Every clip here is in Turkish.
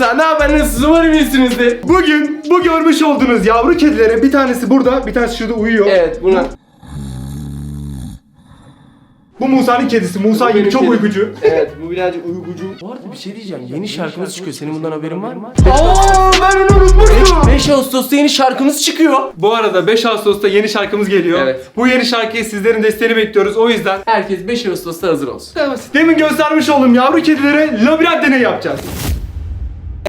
Musa ne haber nasılsınız umarım iyisinizdir. Bugün bu görmüş olduğunuz yavru kedilere bir tanesi burada, bir tanesi şurada uyuyor. Evet buna. Bu Musa'nın kedisi. Musa Bu gibi benim çok kedim. uykucu. Evet bu birazcık uygucu. Bu arada bir şey diyeceğim yeni şarkımız çıkıyor senin bundan haberin var mı? Aa ben onu unutmuştum. 5 Ağustos'ta yeni şarkımız çıkıyor. Bu arada 5 Ağustos'ta yeni şarkımız geliyor. Evet. Bu yeni şarkıya sizlerin desteğini bekliyoruz. O yüzden Herkes 5 Ağustos'ta hazır olsun. demin göstermiş olduğum yavru kedilere labirent deneyi yapacağız.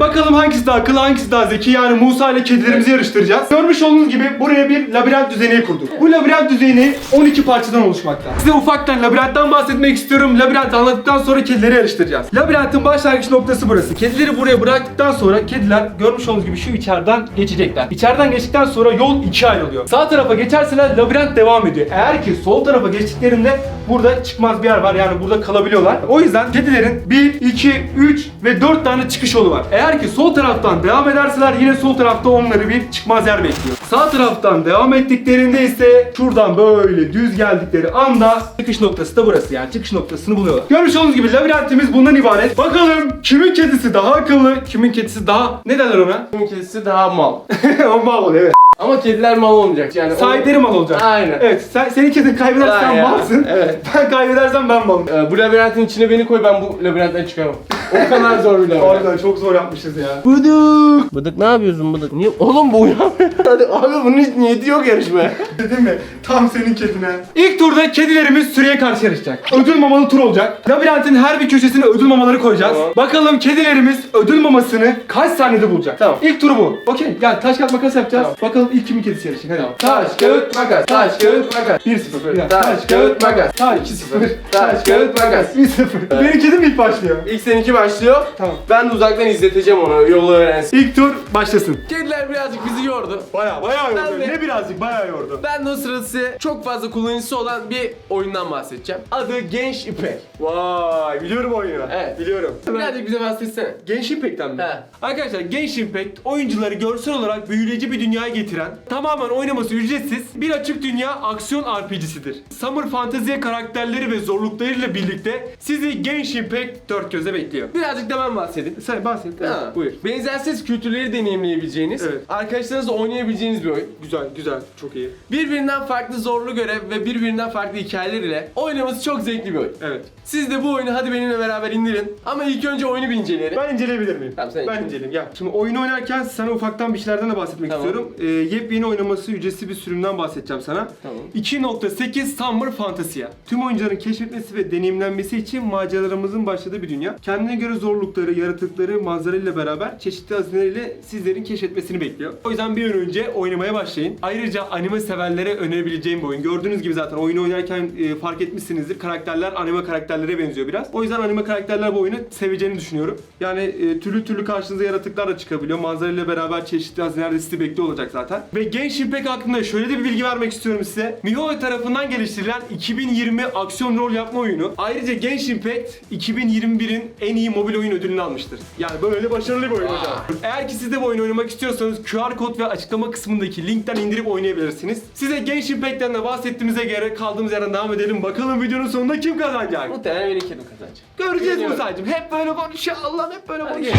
Bakalım hangisi daha akıllı, hangisi daha zeki yani Musa ile kedilerimizi yarıştıracağız. Görmüş olduğunuz gibi buraya bir labirent düzeni kurduk. Bu labirent düzeni 12 parçadan oluşmakta. Size ufaktan labirentten bahsetmek istiyorum. Labirent anlattıktan sonra kedileri yarıştıracağız. Labirentin başlangıç noktası burası. Kedileri buraya bıraktıktan sonra kediler görmüş olduğunuz gibi şu içeriden geçecekler. İçeriden geçtikten sonra yol ikiye ayrılıyor. Sağ tarafa geçerseler labirent devam ediyor. Eğer ki sol tarafa geçtiklerinde burada çıkmaz bir yer var yani burada kalabiliyorlar. O yüzden kedilerin 1, 2, 3 ve 4 tane çıkış yolu var. Eğer ki sol taraftan devam ederseler yine sol tarafta onları bir çıkmaz yer bekliyor. Sağ taraftan devam ettiklerinde ise şuradan böyle düz geldikleri anda çıkış noktası da burası yani çıkış noktasını buluyorlar. Görmüş olduğunuz gibi labirentimiz bundan ibaret. Bakalım kimin kedisi daha akıllı, kimin kedisi daha ne derler ona? Kimin kedisi daha mal. o mal oluyor evet. Ama kediler mal olmayacak yani. Sahipleri mal olacak. Aynen. Evet sen, senin kedin kaybedersen ya, malsın. evet. Ben kaybedersem ben malım. Ee, bu labirentin içine beni koy ben bu labirentten çıkamam. O kadar zor bir labirent. Harbiden çok zor yapmışız ya. Bıdık. Bıdık ne yapıyorsun bıdık? Niye? Oğlum bu uyanmıyor. Hadi abi bunun hiç niyeti yok yarışmaya. Dedim mi? Tam senin kedine. İlk turda kedilerimiz süreye karşı yarışacak. Ödül mamalı tur olacak. Labirentin her bir köşesine ödül mamaları koyacağız. Tamam. Bakalım kedilerimiz ödül mamasını kaç saniyede bulacak. Tamam. İlk turu bu. Okey. Gel taş kağıt makas yapacağız. Tamam. Bakalım ilk kimin kedisi yarışacak. Hadi. Taş, kağıt, makas. Taş, kağıt, makas. 1-0. Bir dakika. Taş, kağıt, makas. Taş, 2-0. Taş, kağıt, makas. 1-0. Benim kedim ilk başlıyor. İlk seninki başlıyor. Tamam. Ben de uzaktan izleteceğim ona yolu öğrensin. İlk tur başlasın. Kediler birazcık bizi yordu. Baya baya yordu. Ne birazcık baya yordu. Ben de o sırada size çok fazla kullanıcısı olan bir oyundan bahsedeceğim. Adı Genç İpek. Vay biliyorum oyunu. Evet. Biliyorum. Birazcık bize bahsetsene. Genç Impact'ten mi? He. Arkadaşlar Genç Impact oyuncuları görsel olarak büyüleyici bir dünyaya getiren, tamamen oynaması ücretsiz bir açık dünya aksiyon RPG'sidir. Summer fanteziye karakterleri ve zorluklarıyla birlikte sizi Genç Impact dört gözle bekliyor. Birazcık da ben bahsedeyim. Sen bahset. Ha. Buyur. Benzersiz kültürleri deneyimleyebileceğiniz, Evet. arkadaşlarınızla oynayabileceğiniz bir oyun. Güzel, güzel. Çok iyi. Birbirinden farklı zorlu görev ve birbirinden farklı hikayeler ile oynaması çok zevkli bir oyun. Evet. Siz de bu oyunu hadi benimle beraber indirin. Ama ilk önce oyunu bir inceleyelim. Ben inceleyebilir miyim? Tamam, sen ben incele. inceleyeyim. Gel. Şimdi oyunu oynarken sana ufaktan bir şeylerden de bahsetmek Tamam. istiyorum. Ee, yepyeni oynaması ücretsiz bir sürümden bahsedeceğim sana. Tamam. 2.8 Summer Fantasy'a. Tüm oyuncuların keşfetmesi ve deneyimlenmesi için maceralarımızın başladığı bir dünya. Kendine göre zorlukları, yaratıkları, manzarayla beraber çeşitli hazineleriyle sizlerin keşfetmesini bekliyor. O yüzden bir an önce oynamaya başlayın. Ayrıca anime severlere önerebileceğim bir oyun. Gördüğünüz gibi zaten oyunu oynarken e, fark etmişsinizdir. Karakterler anime karakterlere benziyor biraz. O yüzden anime karakterler bu oyunu seveceğini düşünüyorum. Yani e, türlü türlü karşınıza yaratıklar da çıkabiliyor. Manzarayla beraber çeşitli hazineler de sizi bekliyor olacak zaten. Ve Genshin Impact hakkında şöyle de bir bilgi vermek istiyorum size. MiHoYo tarafından geliştirilen 2020 aksiyon rol yapma oyunu. Ayrıca Genshin Impact 2021'in en iyi mobil oyun ödülünü almıştır. Yani böyle başarılı bir oyun hocam. Eğer ki siz de bu oyunu oynamak istiyorsanız QR kod ve açıklama kısmındaki linkten indirip oynayabilirsiniz. Size Genshin Impact'ten de bahsettiğimize göre kaldığımız yerden devam edelim. Bakalım videonun sonunda kim kazanacak? Muhtemelen benim kedim kazanacak. Göreceğiz. Musa'cığım. Hep böyle konuşuyor. Allah'ım hep böyle konuşuyor.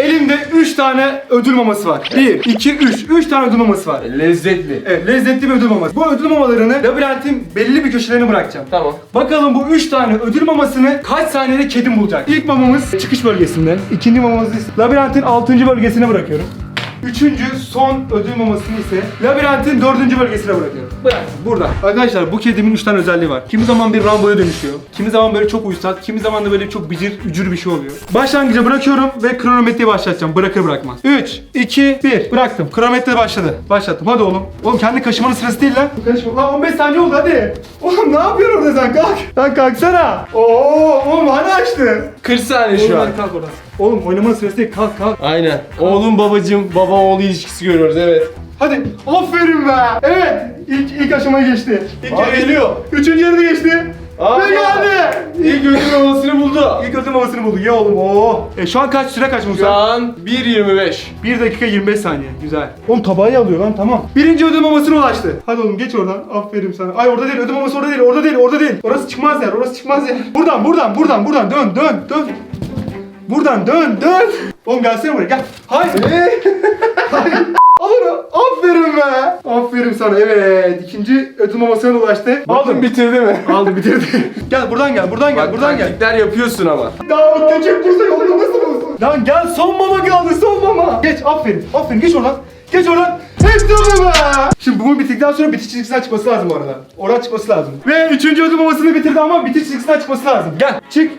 Elimde 3 tane ödül maması var. 1, 2, 3. 3 tane ödül maması var. Lezzetli. Evet lezzetli bir ödül maması. Bu ödül mamalarını labirentin belli bir köşelerine bırakacağım. Tamam. Bakalım bu 3 tane ödül mamasını kaç saniyede kedim bulacak? İlk mamamız çıkış bölgesinde. İkinci mamamızı ise labirentin 6. bölgesine bırakıyorum. Üçüncü son ödül mamasını ise labirentin dördüncü bölgesine bırakıyorum. Bırak burada. Arkadaşlar bu kedimin 3 tane özelliği var. Kimi zaman bir Rambo'ya dönüşüyor. Kimi zaman böyle çok uysal. Kimi zaman da böyle çok bicir, ücür bir şey oluyor. Başlangıca bırakıyorum ve kronometreyi başlatacağım. Bırakır bırakmaz. 3, 2, 1. Bıraktım. Kronometre başladı. Başlattım. Hadi oğlum. Oğlum kendi kaşımanın sırası değil lan. Kaşıma. Lan 15 saniye oldu hadi. Oğlum ne yapıyorsun orada sen? Kalk. Lan kalksana. Oo, oğlum hani açtın? 40 saniye şu an. Kalk oradan. Oğlum oynamanın sırası değil. Kalk kalk. Aynen. Oğlum babacım, baba oğlu ilişkisi görüyoruz evet. Hadi. Aferin be. Evet. İlk, ilk aşamayı geçti. İlk geçti. geliyor. Üçüncü yeri de geçti. Aa, Ve geldi. İlk ödül babasını buldu. İlk ödül havasını buldu. Ya oğlum. Oo. E, şu an kaç süre kaç Şu Musa? an 1.25. 1 dakika 25 saniye. Güzel. Oğlum tabağı alıyor lan tamam. Birinci ödül mamasına ulaştı. Hadi oğlum geç oradan. Aferin sana. Ay orada değil. Ödül maması orada değil. Orada değil. Orada değil. Orası çıkmaz yer. Orası çıkmaz yer. Buradan buradan buradan buradan. Dön dön dön. Buradan dön dön. Oğlum gelsene buraya gel. Hayır. Hayır. Al onu. Aferin be. Aferin sana. Evet. ikinci ödül mamasına ulaştı. Aldın bitirdi mi? Aldı bitirdi. gel buradan gel. Buradan gel. Bak buradan gel. taktikler yapıyorsun ama. Daha köçek burada yolda nasıl olsun? Lan gel son mama kaldı son mama. Geç aferin. Aferin geç oradan. Geç oradan. Bu be. Şimdi bu bittikten sonra bitiş çizgisinden çıkması lazım bu arada. Oradan çıkması lazım. Ve üçüncü ödül mamasını bitirdi ama bitiş çizgisinden çıkması lazım. Gel çık.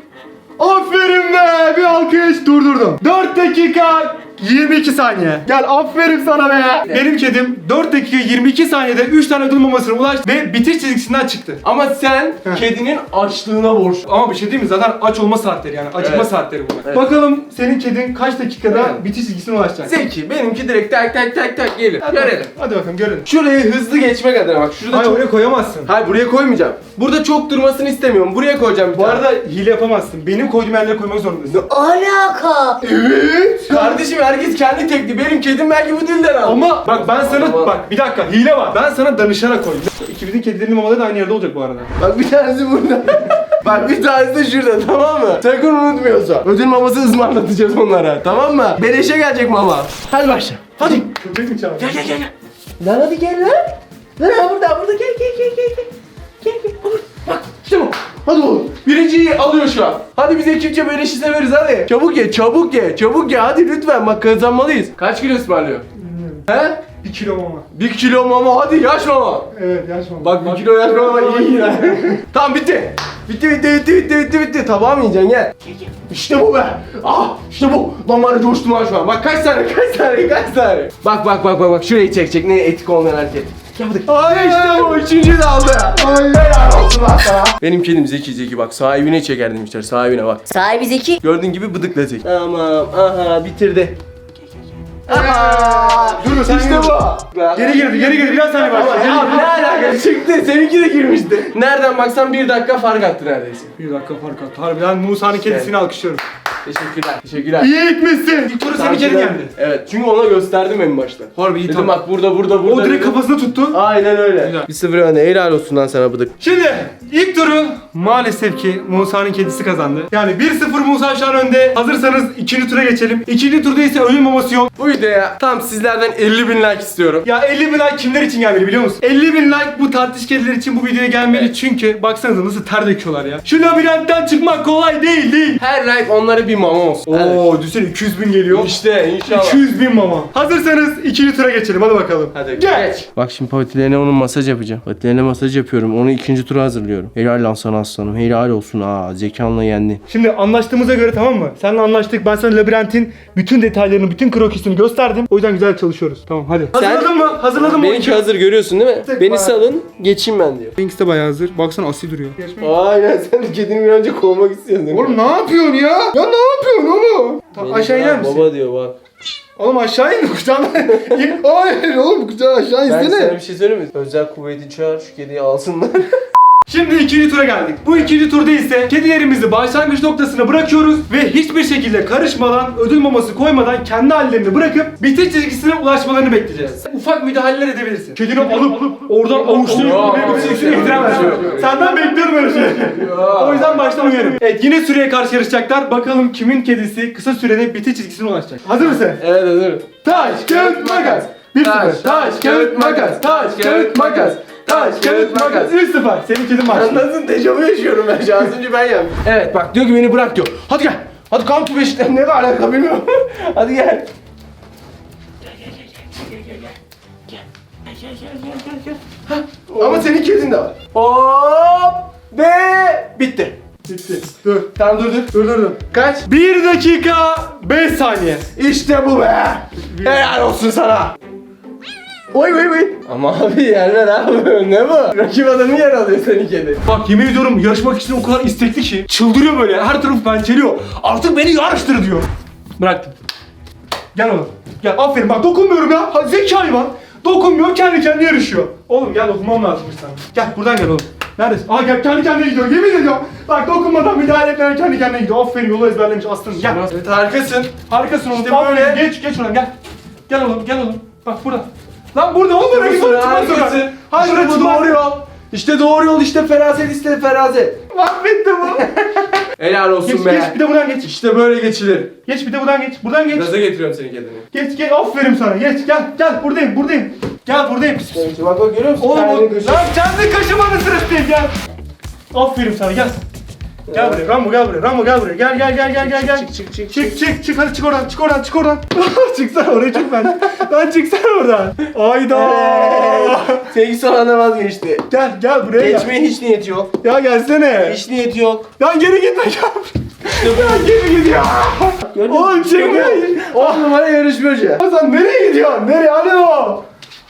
Aferin be. Bir alkış. Durdurdum. 4 dakika 22 saniye. Gel aferin sana be. Benim kedim 4 dakika 22 saniyede 3 tane ödül mamasına ulaştı ve bitiş çizgisinden çıktı. Ama sen Heh. kedinin açlığına borçlu. Ama bir şey değil mi? Zaten aç olma saatleri yani. Acıkma Evet. saatleri bunlar. Evet. Bakalım senin kedin kaç dakikada Evet. bitiş çizgisine ulaşacak? Zeki benimki direkt tak tak tak tak gelir. Görelim. Hadi bakalım görelim. Şurayı hızlı geçmek adına bak şurada Hayır çok... oraya koyamazsın. Hayır buraya koymayacağım. Burada çok durmasını istemiyorum. Buraya koyacağım bir Bu tane. arada hile yapamazsın. Benim koyduğum yerlere koymak zorundasın. Alaka. Evet. Kardeşim herkes kendi tekli. Benim kedim belki bu dilden aldı. Ama bak ben sana Tamam. bak bir dakika hile var. Ben sana danışarak koydum. İkimizin kedilerinin mamaları da aynı yerde olacak bu arada. Bak bir tanesi burada. Bak bir tanesi de şurada tamam mı? Sakın unutmuyorsa. Ödül maması ısmarlatacağız onlara tamam mı? Beleşe gelecek mama. Hadi başla. Hadi. Köpek mi çağırdın? Gel gel gel. gel. Lan hadi gel lan. Lan ha, burada burada gel gel gel. gel. Gel Hadi biz ekipçe beleşi severiz hadi. Çabuk ye çabuk ye çabuk ye hadi lütfen bak kazanmalıyız. Kaç kilo ısmarlıyor? He? Bir kilo mama. Bir kilo mama hadi yaş mama. Evet yaş mama. Bak bir kilo yaş mama iyi ya. tamam bitti. Bitti bitti bitti bitti bitti bitti. Tabağı mı yiyeceksin gel. İşte bu be. Ah işte bu. Lan ya coştum ha şu an. Bak kaç tane kaç tane kaç tane. Bak bak bak bak bak şurayı çekecek ne etik olmayan hareket. Yaptık. Ay işte bu üçüncü de aldı. Ay helal olsun lan sana. Benim kedim Zeki Zeki bak sahibine çeker demişler sahibine bak. Sahibi Zeki. Gördüğün gibi bıdıkla Zeki. Tamam aha bitirdi. Aha, Dur, sen işte bu. Geri girdi geri girdi biraz saniye başla. ya ne alaka çıktı seninki de girmişti. Nereden baksan bir dakika fark attı neredeyse. Bir dakika fark attı. Harbiden Musa'nın kedisini alkışlıyorum. Teşekkürler. Teşekkürler. İyi gitmişsin. İlk turu senin kedin yendi. Evet çünkü ona gösterdim en başta. Harbi iyi Dedim tamam. bak burada burada burada. O direkt dedim. kafasına tuttu. Aynen öyle. Güzel. Bir sıfır önde helal olsun lan sana bıdık. Şimdi ilk turu maalesef ki Musa'nın kedisi kazandı. Yani 1-0 Musa şu an önde. Hazırsanız ikinci tura geçelim. İkinci turda ise ölüm maması yok. Bu videoya tam sizlerden 50 bin like istiyorum. Ya 50 bin like kimler için gelmeli biliyor musun? 50 bin like bu tatlış kediler için bu videoya gelmeli Evet. çünkü baksanıza nasıl ter döküyorlar ya. Şu labirentten çıkmak kolay değil değil. Her like onlara bir mama olsun. Oo düşünsene 200 bin geliyor. İşte inşallah. 200 bin mama. Hazırsanız ikinci tura geçelim hadi bakalım. Hadi geç. Bak şimdi patilerine onun masaj yapacağım. Patilerine masaj yapıyorum. Onu ikinci tura hazırlıyorum. Helal lan sana aslanım. Helal olsun. Aa zekanla yendi. Şimdi anlaştığımıza göre tamam mı? Seninle anlaştık. Ben sana labirentin bütün detaylarını, bütün krokisini gösterdim. O yüzden güzel çalışıyoruz. Tamam hadi. Hazırladın mı? Hazırladın mı? Benimki hazır görüyorsun değil mi? Tek Beni var. salın geçeyim ben diyor. Benimkisi de bayağı hazır. Baksana asil duruyor. Aynen sen de kedini bir önce kovmak istiyorsun değil mi? Oğlum ne yapıyorsun ya? Ya ne yapıyorsun oğlum? Ta- Beni aşağı iner bırak misin? Baba diyor bak. Oğlum aşağı in kucağına. Hayır oğlum kucağına aşağı Ben sana bir şey söyleyeyim mi? Özel kuvveti çağır şu kediyi alsınlar. Şimdi ikinci tura geldik. Bu ikinci turda ise kedilerimizi başlangıç noktasına bırakıyoruz ve hiçbir şekilde karışmadan, ödül maması koymadan kendi hallerini bırakıp bitiş çizgisine ulaşmalarını bekleyeceğiz. Ufak müdahaleler edebilirsin. Kedini alıp oradan avuçlayıp bitiş çizgisine getiremezsin. Senden bekliyorum öyle şey. O yüzden baştan uyarım. Evet yine süreye karşı yarışacaklar. Bakalım kimin kedisi kısa sürede bitiş çizgisine ulaşacak. Hazır mısın? evet hazır. Taş, kağıt, makas. 1 Taş, 0. taş, kağıt, makas. Taş, kağıt, makas. Taş, kağıt, makas. 3 0. Senin kedin var. Nasıl dejavu yaşıyorum ben şu an. Az önce ben yaptım. Evet bak diyor ki beni bırak diyor. Hadi gel. Hadi come to Beşiktaş. Ne var alaka bilmiyorum. Hadi gel. Ama senin kedin de var. Hop ve bitti. Bitti. Dur. Tamam dur dur. Dur dur dur. Kaç? 1 dakika 5 saniye. İşte bu be. Helal olsun sana. Oy oy oy. Ama abi yerler abi. Ne bu? Rakip adamı yer alıyor senin kedi. Bak yemin ediyorum yarışmak için o kadar istekli ki çıldırıyor böyle her tarafı pençeliyor. Artık beni yarıştır diyor. Bıraktım. Gel oğlum. Gel aferin bak dokunmuyorum ya. Ha, zeki hayvan. Dokunmuyor kendi kendine yarışıyor. Oğlum gel dokunmam lazım sana. Gel buradan gel oğlum. Neredesin? Aa gel kendi kendine gidiyor yemin ediyorum. Bak dokunmadan müdahale etmeden kendi kendine gidiyor. Aferin yolu ezberlemiş aslanım. Gel. Evet harikasın. Harikasın oğlum. İşte böyle. Geç geç oradan gel. Gel oğlum gel oğlum. Bak burada. Lan burada oğlum. Harikasın, harikasın. Hayır İşte bu çıkmaz. doğru yol. İşte doğru yol işte feraset işte feraset. Mahvetti bu. Helal olsun geç be. geç bir de buradan geç. İşte böyle geçilir. Geç bir de buradan geç. Buradan geç. Gaza getiriyorum seni kendini. Geç geç aferin sana. Geç gel gel buradayım buradayım. Gel buradayım. Pis, pis. Bak bak görüyor musun? Oğlum kaşıyor. lan kendi kaşımanın sırası değil gel. Aferin sana gel. Gel buraya Rambo gel buraya Rambo gel buraya gel gel gel gel gel gel. Çık çık çık. Çık çık çık hadi çık oradan çık oradan çık oradan. çıksana oraya çık ben. Lan çıksana oradan. Ayda. Sevgi son anda vazgeçti. gel gel buraya gel. Geçmeye hiç niyeti yok. Ya gelsene. Hiç niyeti yok. Lan geri gitme gel. Ya geri git ya. Oğlum çekme. On numara yarışmacı. Hasan nereye gidiyorsun? Nereye? Alo.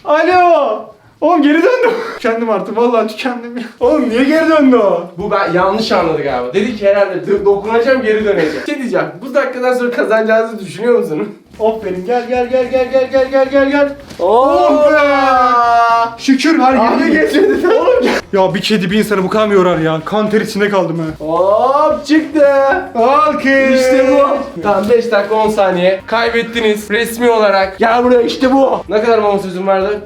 Alo. Oğlum geri döndüm. Tükendim artık vallahi tükendim ya. Oğlum niye geri döndü o? Bu ben yanlış anladı galiba. Dedi ki herhalde do- dokunacağım geri döneceğim. Şey diyeceğim. Bu dakikadan sonra kazanacağınızı düşünüyor musunuz? Aferin gel gel gel gel gel gel gel gel gel. Oh be! Şükür her Abi geri geçmedi Oğlum Ya bir kedi bir insanı bu kadar mı yorar ya? Kan ter içinde kaldım ha. Hop çıktı. Alkış. İşte bu. Tamam 5 dakika 10 saniye. Kaybettiniz resmi olarak. Gel buraya işte bu. Ne kadar mama sözüm vardı?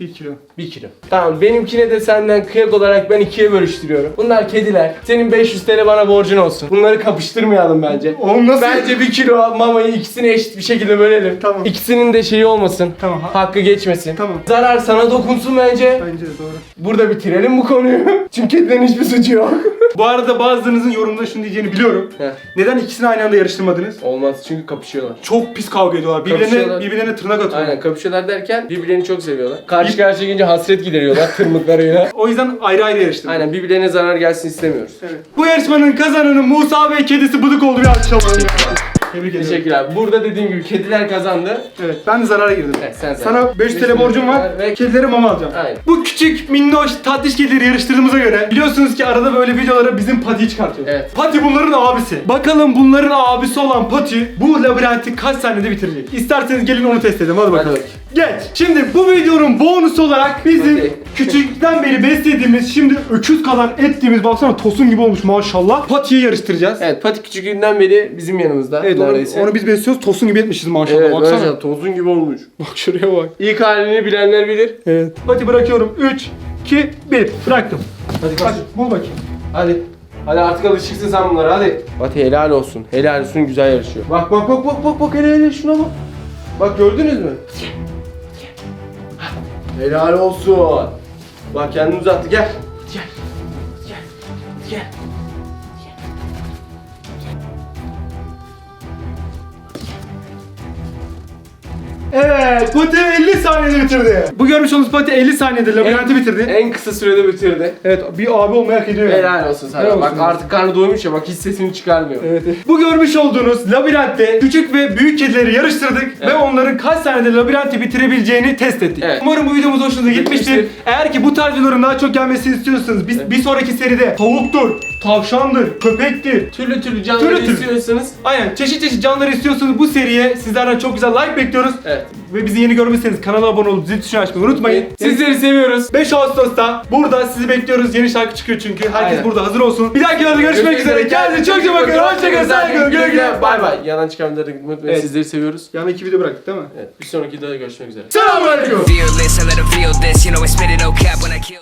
Bir kilo. 1 kilo. Tamam benimkine de senden kıyak olarak ben ikiye bölüştürüyorum. Bunlar kediler. Senin 500 TL bana borcun olsun. Bunları kapıştırmayalım bence. Oğlum nasıl? Bence bir kilo mamayı ikisini eşit bir şekilde bölelim. Tamam. İkisinin de şeyi olmasın. Tamam. Hakkı geçmesin. Tamam. Zarar sana dokunsun bence. Bence de doğru. Burada bitirelim bu konuyu. Çünkü kedilerin hiçbir suçu yok. Bu arada bazılarınızın yorumda şunu diyeceğini biliyorum. Heh. Neden ikisini aynı anda yarıştırmadınız? Olmaz çünkü kapışıyorlar. Çok pis kavga ediyorlar. Birbirlerine, Kapışıyorlar. birbirlerine tırnak atıyorlar. Aynen kapışıyorlar derken birbirlerini çok seviyorlar. Karşı karşıya gelince hasret gideriyorlar tırmıklarıyla. O yüzden ayrı ayrı yarıştırdık. Aynen birbirlerine zarar gelsin istemiyoruz. Evet. Bu yarışmanın kazananı Musa Bey kedisi bıdık oldu bir alkış alalım. Tebrik ediyorum. Teşekkürler. Burada dediğim gibi kediler kazandı. Evet ben de zarara girdim. Evet, sen zarar. Sana 5 TL borcum var. Ve- Kedilere mama alacağım. Aynen. Bu küçük minnoş tatlış kedileri yarıştırdığımıza göre biliyorsunuz ki arada böyle videolara bizim Pati'yi çıkartıyoruz. Evet. Pati bunların abisi. Bakalım bunların abisi olan Pati bu labirenti kaç saniyede bitirecek? İsterseniz gelin onu test edelim hadi bakalım. bakayım. Geç. Şimdi bu videonun bonusu olarak bizim Okey. küçükten beri beslediğimiz şimdi öküz kadar ettiğimiz baksana tosun gibi olmuş maşallah. Pati'yi yarıştıracağız. Evet Pati küçüklüğünden beri bizim yanımızda. Evet neredeyse. onu biz besliyoruz tosun gibi etmişiz maşallah Evet baksana. maşallah tozun gibi olmuş. Bak şuraya bak. İlk halini bilenler bilir. Evet. Pati bırakıyorum. 3, 2, 1. Bıraktım. Hadi Hadi bul bakayım. Hadi. Hadi artık alışıksın sen bunlara hadi. Fatih helal olsun. Helal olsun güzel yarışıyor. Bak bak bak bak bak bak hele hele şuna bak. Bak gördünüz mü? Helal olsun. Bak kendini uzattı gel. Gel. Gel. Gel. Evet, Pati 50 saniyede bitirdi. Bu görmüş olduğunuz Pati 50 saniyede labirenti bitirdi. En kısa sürede bitirdi. Evet, bir abi olmayı hak ediyor. yani. Helal olsun sana. Helal bak olsun. artık karnı doymuş ya bak hiç sesini çıkarmıyor. Evet. Bu görmüş olduğunuz labirentte küçük ve büyük kedileri yarıştırdık ve Evet. onların kaç saniyede labirenti bitirebileceğini test ettik. Evet. Umarım bu videomuz hoşunuza gitmiştir. Gitmiştir. Eğer ki bu tarz videoların daha çok gelmesini istiyorsanız biz bir sonraki seride tavuktur, tavşandır, köpektir, Türlü türlü canlıları Türlü türlü. istiyorsanız Aynen çeşit çeşit canlıları istiyorsanız bu seriye sizlerden çok güzel like bekliyoruz. Evet. Ve bizi yeni görmüşseniz kanala abone olup zil tuşunu açmayı unutmayın. Sizleri seviyoruz. 5 Ağustos'ta burada sizi bekliyoruz. Yeni şarkı çıkıyor çünkü. Herkes Aynen. burada hazır olsun. Bir dahaki videoda görüşmek üzere. Kendinize çok çok bakın. Hoşçakalın. Saygılar. Güle güle. Bay bay. Yalan çıkanları unutmayın. Evet. Sizleri seviyoruz. Yani iki video bıraktık değil mi? Evet. Bir sonraki videoda görüşmek üzere. Selamünaleyküm. Feel this, I let 'em feel this. You know, I spit it, no cap when I kill.